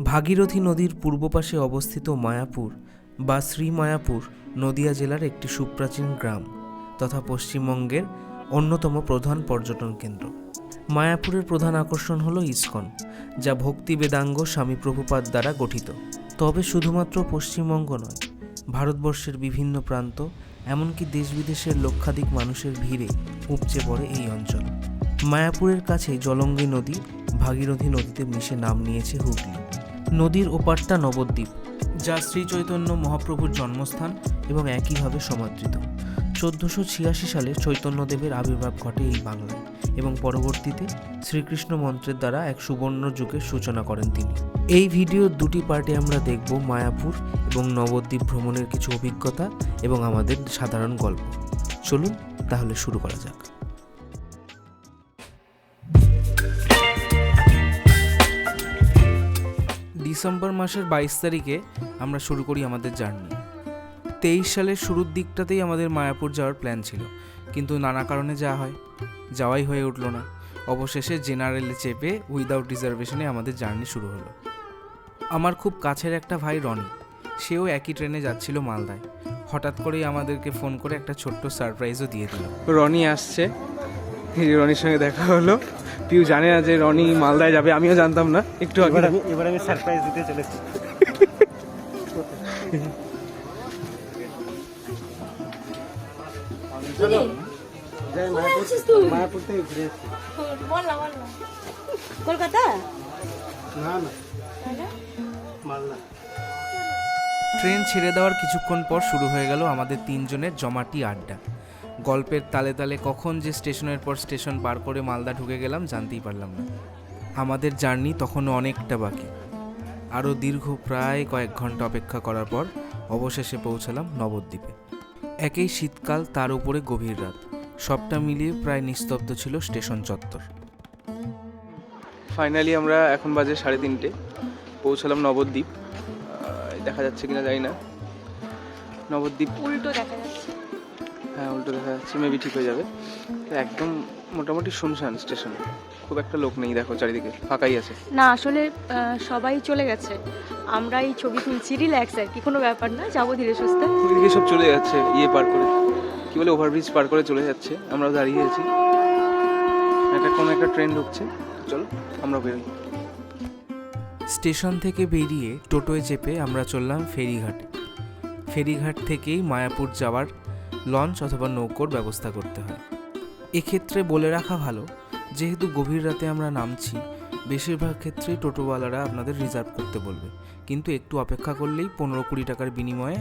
ভাগীরথী নদীর পূর্ব পাশে অবস্থিত মায়াপুর বা শ্রী মায়াপুর নদিয়া জেলার একটি সুপ্রাচীন গ্রাম তথা পশ্চিমবঙ্গের অন্যতম প্রধান পর্যটন কেন্দ্র। মায়াপুরের প্রধান আকর্ষণ হলো ইসকন, যা ভক্তি বেদাঙ্গ স্বামী প্রভুপাদ দ্বারা গঠিত। তবে শুধুমাত্র পশ্চিমবঙ্গ নয়, ভারতবর্ষের বিভিন্ন প্রান্ত, এমনকি দেশ বিদেশের লক্ষাধিক মানুষের ভিড়ে উপচে পড়ে এই অঞ্চল। মায়াপুরের কাছে জলঙ্গি নদী ভাগীরথী নদীতে মিশে নাম নিয়েছে হুগলি। নদীর ওপারটা নবদ্বীপ, যা শ্রী চৈতন্য মহাপ্রভুর জন্মস্থান এবং একইভাবে সমাদৃত। চোদ্দোশো ছিয়াশি সালে চৈতন্যদেবের আবির্ভাব ঘটে এই বাংলায় এবং পরবর্তীতে শ্রীকৃষ্ণ মন্ত্রের দ্বারা এক সুবর্ণ যুগের সূচনা করেন তিনি। এই ভিডিওর দুটি পার্টে আমরা দেখব মায়াপুর এবং নবদ্বীপ ভ্রমণের কিছু অভিজ্ঞতা এবং আমাদের সাধারণ গল্প। চলুন তাহলে শুরু করা যাক। ডিসেম্বর মাসের বাইশ তারিখে আমরা শুরু করি আমাদের জার্নি। তেইশ সালের শুরুর দিকটাতেই আমাদের মায়াপুর যাওয়ার প্ল্যান ছিল। কিন্তু নানা কারণে যাওয়া হয়, যাওয়াই হয়ে উঠল না। অবশেষে জেনারেলে চেপে উইদাউট রিজার্ভেশনে আমাদের জার্নি শুরু হলো। আমার খুব কাছের একটা ভাই রনি, সেও একই ট্রেনে যাচ্ছিল মালদায়। হঠাৎ করেই আমাদেরকে ফোন করে একটা ছোট্ট সারপ্রাইজও দিয়ে দিল। রনি আসছে। রনির সঙ্গে দেখা হলো। পিউ জানে না যে রনি মালদায় যাবে আমিও জানতাম না। একটু আগে। আমি এবার আমি সারপ্রাইজ দিতে চলেছি। যাই মায়াপুর মায়াপুর থেকে ঘুরে এসেছি। বললাম বললাম কলকাতা? না না। মালদা। ট্রেন ছেড়ে দেওয়ার কিছুক্ষণ পর শুরু হয়ে গেল আমাদের তিনজনের জমাটি আড্ডা। গল্পের তালে তালে কখন যে স্টেশনের পর স্টেশন পার করে মালদা ঢুকে গেলাম জানতেই পারলাম না। আমাদের জার্নি তখনও অনেকটা বাকি। আরও দীর্ঘ প্রায় কয়েক ঘণ্টা অপেক্ষা করার পর অবশেষে পৌঁছালাম নবদ্বীপে। একেই শীতকাল তার উপরে গভীর রাত। সবটা মিলিয়ে প্রায় নিস্তব্ধ ছিল স্টেশন চত্বর। ফাইনালি আমরা এখন বাজে সাড়ে তিনটে। পৌঁছালাম নবদ্বীপ। দেখা যাচ্ছে কিনা জানি না। নবদ্বীপ উল্টো দেখা যাচ্ছে। হ্যাঁ উল্টো দেখা যাচ্ছে মেবি ঠিক হয়ে যাবে। একদম মোটামুটি শুনশান স্টেশন খুব একটা লোক নেই দেখো চারিদিকে ফাঁকাই আছে। না আসলে সবাই চলে গেছে। আমরা এই ছবি তুলছি রিল্যাক্স আর কি কোনো ব্যাপার না যাব ধীরে সুস্থে। ওইদিকে সব চলে যাচ্ছে ইয়ে পার করে। কি বলে ওভারব্রিজ পার করে চলে যাচ্ছে আমরা দাঁড়িয়ে আছি। একটা কোনো একটা ট্রেন ঢুকছে। চলো আমরা বেরোই। স্টেশন থেকে বেরিয়ে টোটোয় চেপে আমরা চললাম ফেরিঘাটে। ফেরিঘাট থেকেই মায়াপুর যাওয়ার লঞ্চ অথবা নৌকোর ব্যবস্থা করতে হয়। এক্ষেত্রে বলে রাখা ভালো, যেহেতু গভীর রাতে আমরা নামছি, বেশিরভাগ ক্ষেত্রেই টোটোওয়ালারা আপনাদের রিজার্ভ করতে বলবে। কিন্তু একটু অপেক্ষা করলেই পনেরো কুড়ি টাকার বিনিময়ে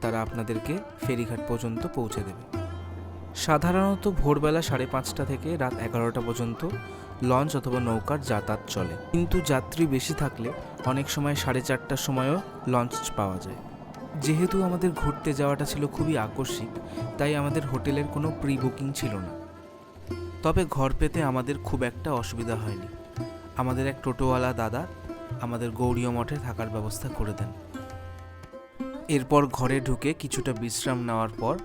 তারা আপনাদেরকে ফেরিঘাট পর্যন্ত পৌঁছে দেবে। সাধারণত ভোরবেলা সাড়ে পাঁচটা থেকে রাত এগারোটা পর্যন্ত লঞ্চ অথবা নৌকার যাতায়াত চলে। কিন্তু যাত্রী বেশি থাকলে অনেক সময় সাড়ে চারটার সময়ও লঞ্চ পাওয়া যায়। যেহেতু আমাদের ঘুরতে যাওয়াটা ছিল খুবই আকস্মিক, তাই আমাদের হোটেলের কোনো প্রি বুকিং ছিল না। তবে ঘর পেতে আমাদের খুব একটা অসুবিধা হয়নি। আমাদের এক টোটোওয়ালা দাদা আমাদের গৌরীয় মঠে থাকার ব্যবস্থা করে দেন। এরপর ঘরে ঢুকে কিছুটা বিশ্রাম নেওয়ার পর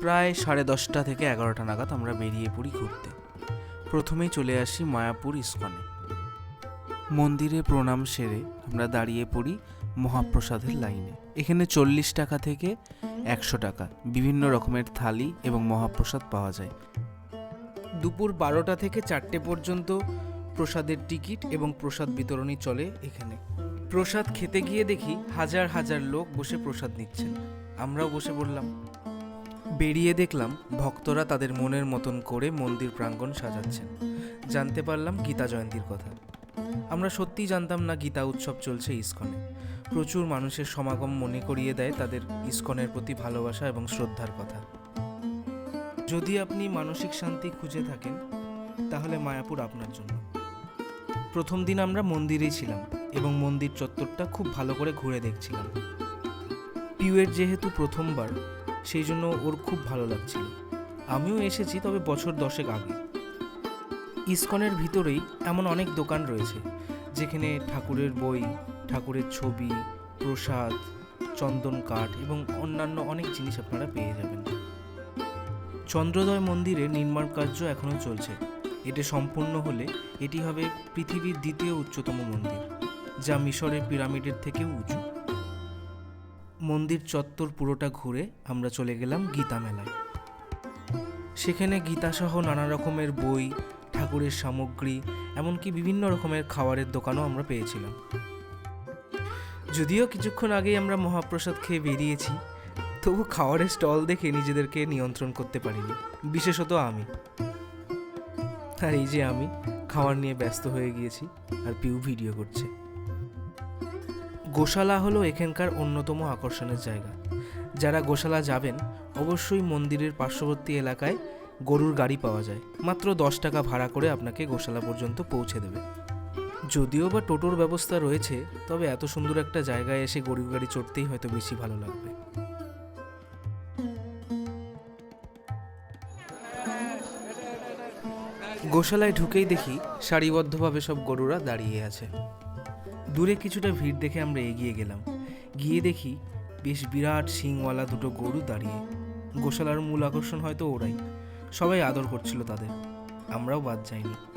প্রায় সাড়ে দশটা থেকে এগারোটা নাগাদ আমরা বেরিয়ে পড়ি ঘুরতে। প্রথমেই চলে আসি মায়াপুর ইস্কনে। মন্দিরে প্রণাম সেরে আমরা দাঁড়িয়ে পড়ি মহাপ্রসাদের লাইনে। এখানে চল্লিশ টাকা থেকে একশো টাকা বিভিন্ন রকমের থালি এবং মহাপ্রসাদ পাওয়া যায়। দুপুর বারোটা থেকে চারটে পর্যন্ত প্রসাদের টিকিট এবং প্রসাদ বিতরণী চলে এখানে। প্রসাদ খেতে গিয়ে দেখি হাজার হাজার লোক বসে প্রসাদ নিচ্ছেন। আমরাও বসে পড়লাম। বেরিয়ে দেখলাম ভক্তরা তাদের মনের মতন করে মন্দির প্রাঙ্গণ সাজাচ্ছেন। জানতে পারলাম গীতা জয়ন্তীর কথা। আমরা সত্যিই জানতাম না গীতা উৎসব চলছে ইস্কনে। প্রচুর মানুষের সমাগম মনে করিয়ে দেয় তাদের ইস্কনের প্রতি ভালোবাসা এবং শ্রদ্ধার কথা। যদি আপনি মানসিক শান্তি খুঁজে থাকেন, তাহলে মায়াপুর আপনার জন্য। প্রথম দিন আমরা মন্দিরেই ছিলাম এবং মন্দির চত্বরটা খুব ভালো করে ঘুরে দেখছিলাম। পিউয়ের যেহেতু প্রথমবার, সেই জন্য ওর খুব ভালো লাগছিল। আমিও এসেছি তবে বছর দশেক আগে। ইস্কনের ভিতরেই এমন অনেক দোকান রয়েছে, যেখানে ঠাকুরের বই ঠাকুরের ছবি, প্রসাদ, চন্দন কাঠ এবং অন্যান্য অনেক জিনিস আপনারা পেয়ে যাবেন। চন্দ্রোদয় মন্দিরের নির্মাণ কার্য এখনও চলছে। এটি সম্পূর্ণ হলে এটি হবে পৃথিবীর দ্বিতীয় উচ্চতম মন্দির, যা মিশরের পিরামিডের থেকেও উঁচু। মন্দির চত্বর পুরোটা ঘুরে আমরা চলে গেলাম গীতা মেলায়। সেখানে গীতাসহ নানা রকমের বই, ঠাকুরের সামগ্রী, এমনকি বিভিন্ন রকমের খাবারের দোকানও আমরা পেয়েছিলাম। যদিও কিছুক্ষণ আগেই আমরা মহাপ্রসাদ খেয়ে বেরিয়েছি, তবু খাওয়ারের স্টল দেখে নিজেদেরকে নিয়ন্ত্রণ করতে পারিনি, বিশেষত আমি। আর এই যে আমি, খাওয়ার নিয়ে ব্যস্ত হয়ে গিয়েছি আর পিউ ভিডিও করছে। গোশালা হলো এখানকার অন্যতম আকর্ষণের জায়গা। যারা গোশালা যাবেন, অবশ্যই মন্দিরের পার্শ্ববর্তী এলাকায় গরুর গাড়ি পাওয়া যায়। মাত্র দশ টাকা ভাড়া করে আপনাকে গোশালা পর্যন্ত পৌঁছে দেবে। যদিও বা টোটোর ব্যবস্থা রয়েছে, তবে এত সুন্দর একটা জায়গায় এসে গরুর গাড়ি চড়তেই হয়তো বেশি ভালো লাগবে। গোশালায় ঢুকেই দেখি সারিবদ্ধভাবে সব গরুরা দাঁড়িয়ে আছে। দূরে কিছুটা ভিড় দেখে আমরা এগিয়ে গেলাম। গিয়ে দেখি বেশ বিরাট শিংওয়ালা দুটো গরু দাঁড়িয়ে। গোশালার মূল আকর্ষণ হয়তো ওরাই। সবাই আদর করছিল তাদের। আমরাও বাদ যাইনি।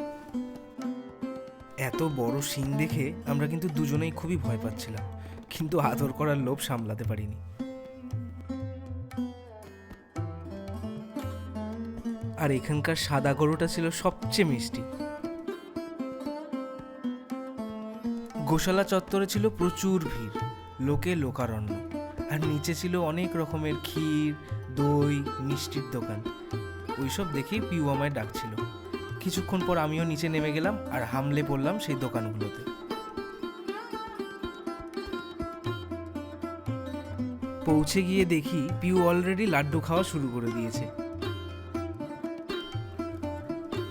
এত বড় শিং দেখে আমরা কিন্তু দুজনেই খুবই ভয় পাচ্ছিলাম, কিন্তু আদর করার লোভ সামলাতে পারিনি। আর এখানকার সাদা গরুটা ছিল সবচেয়ে মিষ্টি। গোশালা চত্বরে ছিল প্রচুর ভিড়, লোকে লোকারণ্য, আর নিচে ছিল অনেক রকমের ক্ষীর, দই, মিষ্টির দোকান। ওইসব দেখেই পিউ আমায় ডাকছিল। কিছুক্ষণ পর আমিও নিচে নেমে গেলাম আর হামলে পড়লাম সেই দোকানগুলোতে। পৌঁছে গিয়ে দেখি পিউ অলরেডি লাড্ডু খাওয়া শুরু করে দিয়েছে।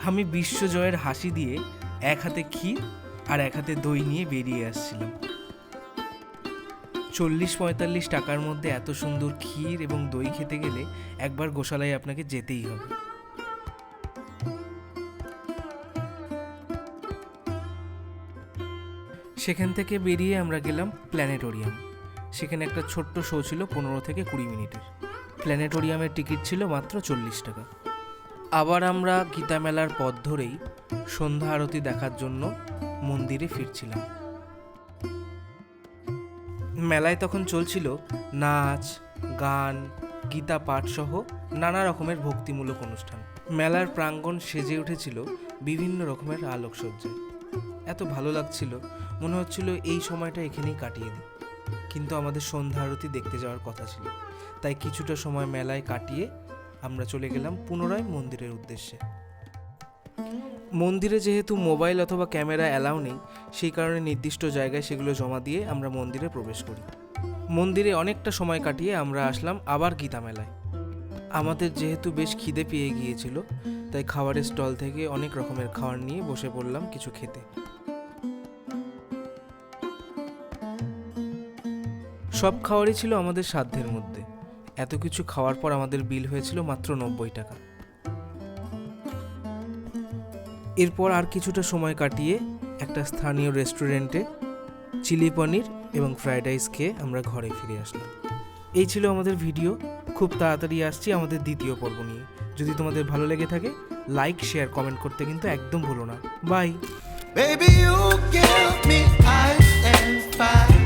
আমি বিশ্বজয়ের হাসি দিয়ে এক হাতে ক্ষীর আর এক হাতে দই নিয়ে বেরিয়ে আসছিলাম। চল্লিশ পঁয়তাল্লিশ টাকার মধ্যে এত সুন্দর ক্ষীর এবং দই খেতে গেলে একবার গোশালায় আপনাকে যেতেই হবে। সেখান থেকে বেরিয়ে আমরা গেলাম প্ল্যানেটোরিয়াম। সেখানে একটা ছোট্ট শো ছিল পনেরো থেকে কুড়ি মিনিটের। প্ল্যানেটোরিয়ামের টিকিট ছিল মাত্র চল্লিশ টাকা। আবার আমরা গীতা মেলার পথ ধরেই সন্ধ্যা আরতি দেখার জন্য মন্দিরে ফিরছিলাম। মেলায় তখন চলছিল নাচ, গান, গীতা পাঠ সহ নানা রকমের ভক্তিমূলক অনুষ্ঠান। মেলার প্রাঙ্গণ সেজে উঠেছিল বিভিন্ন রকমের আলোকসজ্জায়। এত ভালো লাগছিল, মনে হচ্ছিল এই সময়টা এখানেই কাটিয়ে দিই। কিন্তু আমাদের সন্ধ্যা আরতি দেখতে যাওয়ার কথা ছিল। তাই কিছুটা সময় মেলায় কাটিয়ে আমরা চলে গেলাম পুনরায় মন্দিরের উদ্দেশ্যে। মন্দিরে যেহেতু মোবাইল অথবা ক্যামেরা অ্যালাউ নেই, সেই কারণে নির্দিষ্ট জায়গায় সেগুলো জমা দিয়ে আমরা মন্দিরে প্রবেশ করি। মন্দিরে অনেকটা সময় কাটিয়ে আমরা আসলাম আবার গীতা মেলায়। আমাদের যেহেতু বেশ খিদে পেয়ে গিয়েছিল, তাই খাবারের স্টল থেকে অনেক রকমের খাবার নিয়ে বসে পড়লাম কিছু খেতে। সব খাবারই ছিল আমাদের সাধ্যের মধ্যে। এত কিছু খাওয়ার পর আমাদের বিল হয়েছিল মাত্র নব্বই টাকা। এরপর আর কিছুটা সময় কাটিয়ে একটা স্থানীয় রেস্টুরেন্টে চিলি পনির এবং ফ্রাইড রাইস খেয়ে আমরা ঘরে ফিরে আসলাম। এই ছিল আমাদের ভিডিও। খুব তাড়াতাড়ি আসছি আমাদের দ্বিতীয় পর্ব নিয়ে। যদি তোমাদের ভালো লেগে থাকে লাইক শেয়ার কমেন্ট করতে কিন্তু একদম ভুলো না। Bye Baby, you give me ice and fire.